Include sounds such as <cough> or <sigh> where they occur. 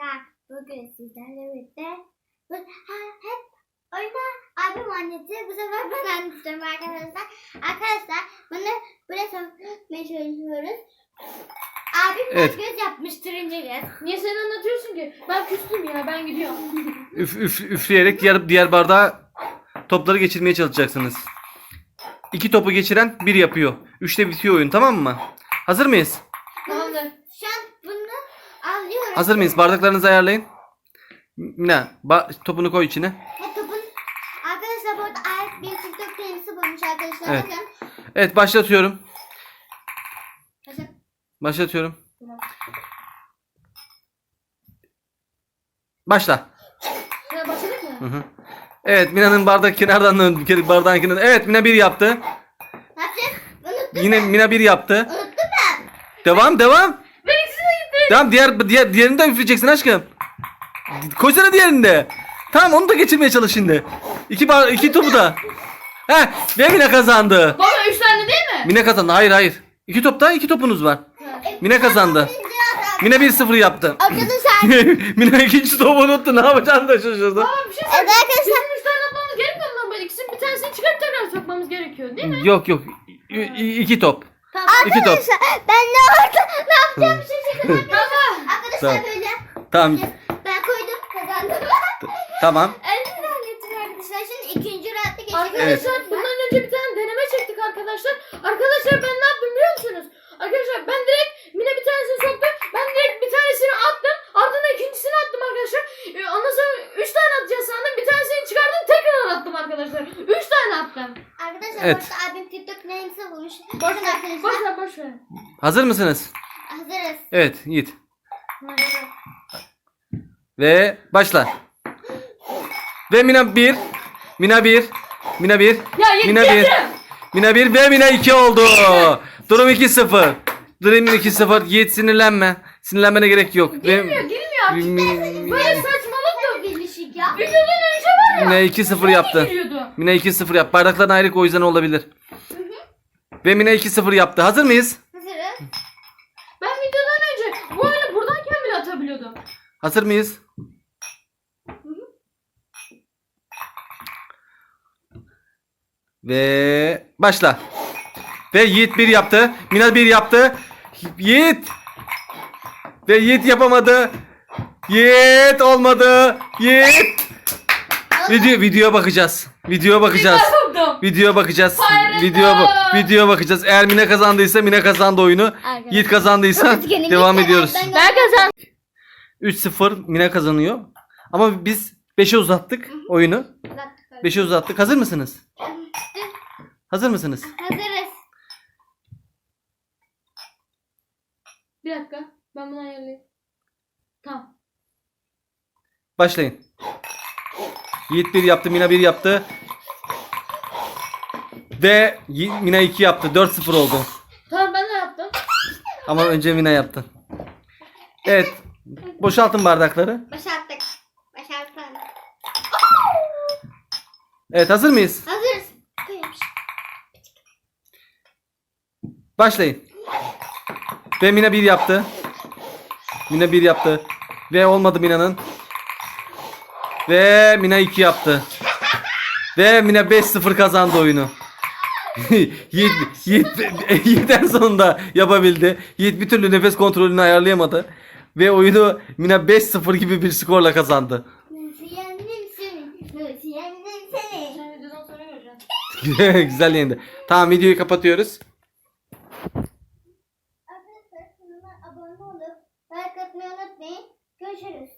arkadaşlar bugün sizlerle birlikte ha, hep oyunda abim annesi bu sefer ben anlatıyorum arkadaşlar. Arkadaşlar bunu buraya sokmaya çalışıyoruz. Abim Evet. göz yapmış turuncu göz. Niye sen anlatıyorsun ki? Ben küstüm ya ben gidiyorum. <laughs> Üf, üf, üfleyerek diğer, diğer bardağa topları geçirmeye çalışacaksınız. İki topu geçiren bir yapıyor. Üçte bitiyor oyun tamam mı? Hazır mıyız? Tamamdır. Şu an bunu alıyoruz. Hazır mıyız? Bardaklarınızı ayarlayın. Ne? Ba- topunu koy içine. Ve topun arkadaşlar bu arada bir TikTok kendisi bulmuş arkadaşlar. Evet. Bakın. Evet başlatıyorum. Başlatıyorum. Başla. Ya başladık mı? Hı hı. Evet Mina'nın bardak kenardan dön. bir Bardağın kenarından. Evet Mina bir yaptı. Unuttum Yine Mina bir yaptı. Unuttum ben. Devam devam. Tamam diğer diğer diğerini de üfleyeceksin aşkım. Koysana diğerini de. Tamam onu da geçirmeye çalış şimdi. İki iki topu da. Heh ve Mine kazandı. Baba üç tane değil mi? Mine kazandı. Hayır hayır. İki topta iki topunuz var. Mine kazandı. Mine 1-0 yaptı. Arkadaşlar. <laughs> Mine ikinci topu unuttu. Ne yapacağını da şaşırdı. Baba bir şey Evet söyleyeyim. arkadaşlar. Bizim üç tane atmamız gerekmiyor mu? Böyle ikisinin bir tanesini çıkarıp tekrar sokmamız gerekiyor değil mi? Yok yok. İ- iki top. Tamam. İki top. Arkadaşlar ben ne ne yapacağım. Baba. Arkadaşlar Tamam. böyle. Tamam. Ben koydum kazandım. Tamam. <laughs> Elini hallettim arkadaşlar. Şimdi ikinci rahatla geçelim. Arkadaşlar bundan önce bir tane deneme çektik arkadaşlar. Arkadaşlar ben ne yaptım biliyor musunuz? Arkadaşlar ben direkt Mine bir tanesini soktu. Ben direkt bir tanesini attım. Ardından ikincisini attım arkadaşlar. Ee, ondan sonra üç tane atacağız sandım. Bir tanesini çıkardım tekrar attım arkadaşlar. Üç tane attım. Arkadaşlar Evet. evet. abim TikTok neyse bulmuş. Boş Bakın ver, arkadaşlar. boş ver, boş ver. Hazır mısınız? Evet Yiğit. Ve başla. Ve Mina 1. Mina 1. Mina 1. Ya yetti Mina 1. yetti. Mina 1 ve Mina 2 oldu. Durum 2-0. Durum 2-0. Yiğit sinirlenme. Sinirlenmene gerek yok. Ve Girmiyor girmiyor. Mi- Böyle saçmalık Çok bilişik ya. Videodan önce var ya. Mina 2-0 yaptı. giriyordu. Mina 2-0 yaptı. Bardakların ayrı o yüzden olabilir. Ve Mina 2-0 yaptı. Hazır mıyız? Hazırız. Ben videodan önce bu oyunu buradayken bile atabiliyordum. Hazır mıyız? Ve başla. Ve Yiğit bir yaptı. Mina bir yaptı. Yiğit. Ve Yiğit yapamadı. Yiğit olmadı. Yiğit. Video videoya bakacağız. Videoya bakacağız. Videoya bakacağız. Video no. videoya bakacağız. Eğer Mine kazandıysa Mine kazandı oyunu. Yiğit kazandıysa devam ediyoruz. Ben kazandım. 3-0 Mine kazanıyor. Ama biz 5'e uzattık oyunu. 5'e uzattık. Hazır mısınız? Hazır mısınız? Hazırız. Bir dakika. Ben bunu ayarlayayım. Tamam. Başlayın. Yiğit 1 yaptı, Mina 1 yaptı. Ve Yi- Mina 2 yaptı. 4-0 oldu. Tamam ben de yaptım. Ama önce Mina yaptı. Evet. Boşaltın bardakları. Başardık. Başardık. Evet hazır mıyız? Hazırız. Başlayın. Ve Mina 1 yaptı. Mina 1 yaptı. Ve olmadı Mina'nın. Ve Mina 2 yaptı. Ve Mina 5-0 kazandı oyunu. <laughs> Yiğit, Yiğit, Yiğit en sonunda yapabildi. Yiğit bir türlü nefes kontrolünü ayarlayamadı. Ve oyunu Mina 5-0 gibi bir skorla kazandı. Nasıl yendim seni? Nasıl yendim seni? Sen videodan sonra göreceksin. <laughs> Güzel yendi. Tamam videoyu kapatıyoruz. Arkadaşlar kanalıma abone olup like atmayı unutmayın. Görüşürüz.